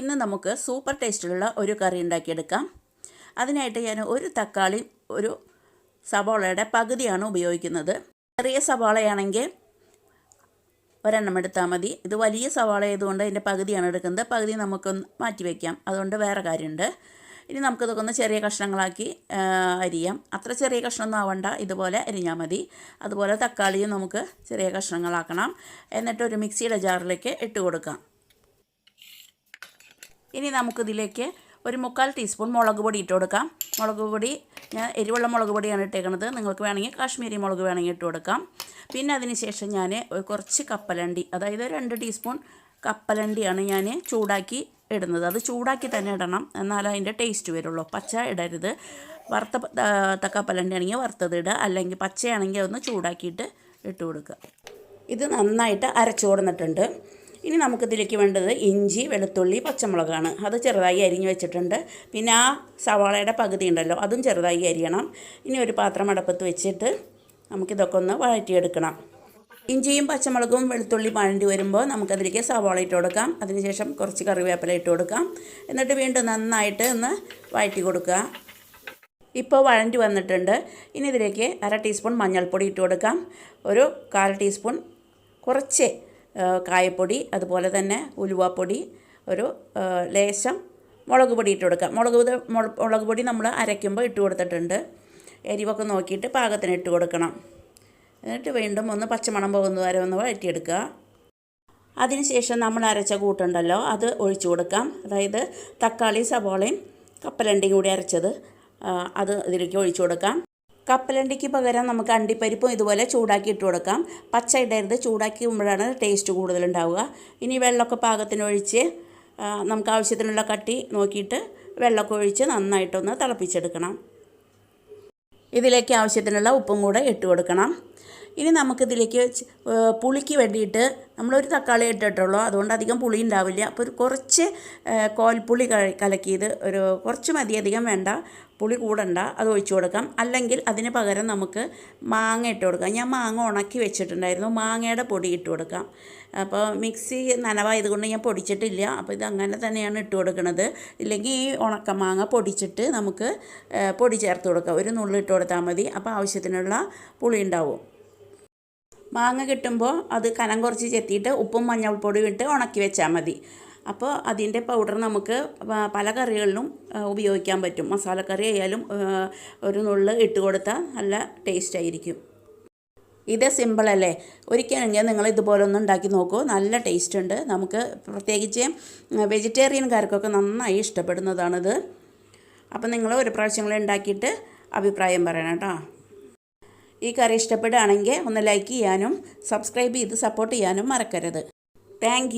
ഇന്ന് നമുക്ക് സൂപ്പർ ടേസ്റ്റിലുള്ള ഒരു കറി ഉണ്ടാക്കിയെടുക്കാം. അതിനായിട്ട് ഞാൻ ഒരു തക്കാളി ഒരു സവാളയുടെ പകുതിയാണ് ഉപയോഗിക്കുന്നത്. ചെറിയ സവാളയാണെങ്കിൽ ഒരെണ്ണം എടുത്താൽ മതി. ഇത് വലിയ സവാള ആയതുകൊണ്ട് അതിന്റെ പകുതിയാണ് എടുക്കുന്നത്. പകുതി നമുക്കൊന്ന് മാറ്റി വയ്ക്കാം അതുകൊണ്ട് വേറെ കാര്യമുണ്ട്. ഇനി നമുക്കിതൊക്കെ ഒന്ന് ചെറിയ കഷ്ണങ്ങളാക്കി അരിയാം. അത്ര ചെറിയ കഷ്ണമൊന്നും ആവണ്ട. ഇതുപോലെ അരിഞ്ഞാൽ മതി. അതുപോലെ തക്കാളിയും നമുക്ക് ചെറിയ കഷ്ണങ്ങളാക്കണം. എന്നിട്ട് ഒരു മിക്സിയുടെ ജാറിലേക്ക് ഇട്ട് കൊടുക്കാം. ഇനി നമുക്കിതിലേക്ക് ഒരു മുക്കാൽ ടീസ്പൂൺ മുളക് പൊടി ഇട്ട് കൊടുക്കാം. മുളക് പൊടി ഞാൻ എരിവുള്ള മുളക് പൊടിയാണ് ഇട്ടേക്കുന്നത് നിങ്ങൾക്ക് വേണമെങ്കിൽ കാശ്മീരി മുളക് വേണമെങ്കിൽ ഇട്ട് കൊടുക്കാം. പിന്നെ അതിന് ശേഷം ഞാൻ കുറച്ച് കപ്പലണ്ടി അതായത് രണ്ട് ടീസ്പൂൺ കപ്പലണ്ടിയാണ് ഞാൻ ചൂടാക്കി ഇടുന്നത്. അത് ചൂടാക്കി തന്നെ ഇടണം എന്നാലേ അതിന്റെ ടേസ്റ്റ് വരുള്ളൂ. പച്ച ഇടരുത്. വറുത്ത തക്കപ്പലണ്ടി കപ്പലണ്ടി ആണെങ്കിൽ വറുത്തത് ഇടുക. അല്ലെങ്കിൽ പച്ചയാണെങ്കിൽ അതൊന്ന് ചൂടാക്കിയിട്ട് ഇട്ട് കൊടുക്കുക. ഇത് നന്നായിട്ട് അരച്ചു കൊടുത്തിട്ടുണ്ട് ഇനി നമുക്കിതിലേക്ക് വേണ്ടത് ഇഞ്ചി വെളുത്തുള്ളി പച്ചമുളകാണ്. അത് ചെറുതായി അരിഞ്ഞ് വെച്ചിട്ടുണ്ട്. പിന്നെ ആ സവാളയുടെ പകുതി ഉണ്ടല്ലോ അതും ചെറുതായി അരിയണം. ഇനി ഒരു പാത്രം അടപ്പത്ത് വെച്ചിട്ട് നമുക്കിതൊക്കെ ഒന്ന് വഴറ്റിയെടുക്കണം. ഇഞ്ചിയും പച്ചമുളകും വെളുത്തുള്ളി വഴണ്ടി വരുമ്പോൾ നമുക്കതിലേക്ക് സവാള ഇട്ട് കൊടുക്കാം. അതിനുശേഷം കുറച്ച് കറിവേപ്പില ഇട്ട് കൊടുക്കാം. എന്നിട്ട് വീണ്ടും നന്നായിട്ട് ഒന്ന് വഴറ്റി കൊടുക്കുക. ഇപ്പോൾ വഴണ്ടി വന്നിട്ടുണ്ട്. ഇനി ഇതിലേക്ക് അര ടീസ്പൂൺ മഞ്ഞൾപ്പൊടി ഇട്ട് കൊടുക്കാം. ഒരു കാൽ ടീസ്പൂൺ കുറച്ച് കായപ്പൊടി അതുപോലെ തന്നെ ഉലുവാപ്പൊടി ഒരു ലേശം മുളക് പൊടി ഇട്ട് കൊടുക്കുക മുളക് മുളക് പൊടി നമ്മൾ അരയ്ക്കുമ്പോൾ ഇട്ട് കൊടുത്തിട്ടുണ്ട്. എരിവൊക്കെ നോക്കിയിട്ട് പാകത്തിന് ഇട്ട് കൊടുക്കണം. എന്നിട്ട് വീണ്ടും ഒന്ന് പച്ചമണം പോകുന്ന വരെ ഒന്ന് വഴറ്റിയെടുക്കുക. അതിനുശേഷം നമ്മൾ അരച്ച കൂട്ടുണ്ടല്ലോ അത് ഒഴിച്ചു കൊടുക്കാം. അതായത് തക്കാളി സവോളയും കപ്പലണ്ടിയും കൂടി അരച്ചത് അത് ഇതിലേക്ക് ഒഴിച്ചു കൊടുക്കാം. കപ്പലണ്ടിക്ക് പകരം നമുക്ക് അണ്ടിപ്പരിപ്പും ഇതുപോലെ ചൂടാക്കി ഇട്ട് കൊടുക്കാം. പച്ച ഇടരുത് ചൂടാക്കുമ്പോഴാണ് ടേസ്റ്റ് കൂടുതലുണ്ടാവുക. ഇനി വെള്ളമൊക്കെ പാകത്തിനൊഴിച്ച് നമുക്ക് ആവശ്യത്തിനുള്ള കട്ടി നോക്കിയിട്ട് വെള്ളമൊക്കെ ഒഴിച്ച് നന്നായിട്ടൊന്ന് തിളപ്പിച്ചെടുക്കണം. ഇതിലേക്ക് ആവശ്യത്തിനുള്ള ഉപ്പും കൂടെ ഇട്ട് കൊടുക്കണം. ഇനി നമുക്കിതിലേക്ക് പുളിക്ക് വേണ്ടിയിട്ട് നമ്മളൊരു തക്കാളി ഇട്ടിട്ടുള്ളൂ. അതുകൊണ്ട് അധികം പുളി ഉണ്ടാവില്ല. അപ്പോൾ ഒരു കുറച്ച് കോൽപ്പുളി കലക്കിയത് ഒരു കുറച്ച് മതി അധികം വേണ്ട. പുളി കൂടണ്ട. അത് ഒഴിച്ചു കൊടുക്കാം. അല്ലെങ്കിൽ അതിന് പകരം നമുക്ക് മാങ്ങ ഇട്ട് കൊടുക്കാം. ഞാൻ മാങ്ങ ഉണക്കി വെച്ചിട്ടുണ്ടായിരുന്നു. മാങ്ങയുടെ പൊടി ഇട്ട് കൊടുക്കാം. അപ്പോൾ മിക്സി നനവായതുകൊണ്ട് ഞാൻ പൊടിച്ചിട്ടില്ല. അപ്പോൾ ഇത് അങ്ങനെ തന്നെയാണ് ഇട്ട് കൊടുക്കുന്നത് ഇല്ലെങ്കിൽ ഈ ഉണക്ക മാങ്ങ പൊടിച്ചിട്ട് നമുക്ക് പൊടി ചേർത്ത് കൊടുക്കാം. ഒരു നുള്ളിട്ട് കൊടുത്താൽ മതി. അപ്പോൾ ആവശ്യത്തിനുള്ള പുളി ഉണ്ടാവും. മാങ്ങ കിട്ടുമ്പോൾ അത് കനം കുറച്ച് ചെത്തിയിട്ട് ഉപ്പും മഞ്ഞൾപ്പൊടിയും ഇട്ട് ഉണക്കി വെച്ചാൽ മതി. അപ്പോൾ അതിന്റെ പൗഡർ നമുക്ക് പല കറികളിലും ഉപയോഗിക്കാൻ പറ്റും. മസാലക്കറി ആയാലും ഒരു നുള്ള് ഇട്ട് കൊടുത്താൽ നല്ല ടേസ്റ്റ് ആയിരിക്കും. ഇത് സിമ്പിളല്ലേ ഒരിക്കലെങ്കിൽ നിങ്ങൾ ഇതുപോലെ ഒന്ന് ഉണ്ടാക്കി നോക്കൂ. നല്ല ടേസ്റ്റ് ഉണ്ട്. നമുക്ക് പ്രത്യേകിച്ച് വെജിറ്റേറിയൻകാർക്കൊക്കെ നന്നായി ഇഷ്ടപ്പെടുന്നതാണിത്. അപ്പോൾ നിങ്ങൾ ഒരു പ്രാവശ്യം ഉണ്ടാക്കിയിട്ട് അഭിപ്രായം പറയണം കേട്ടോ. ഈ കറി ഇഷ്ടപ്പെടുകയാണെങ്കിൽ ഒന്ന് ലൈക്ക് ചെയ്യാനും സബ്സ്ക്രൈബ് ചെയ്ത് സപ്പോർട്ട് ചെയ്യാനും മറക്കരുത്. താങ്ക്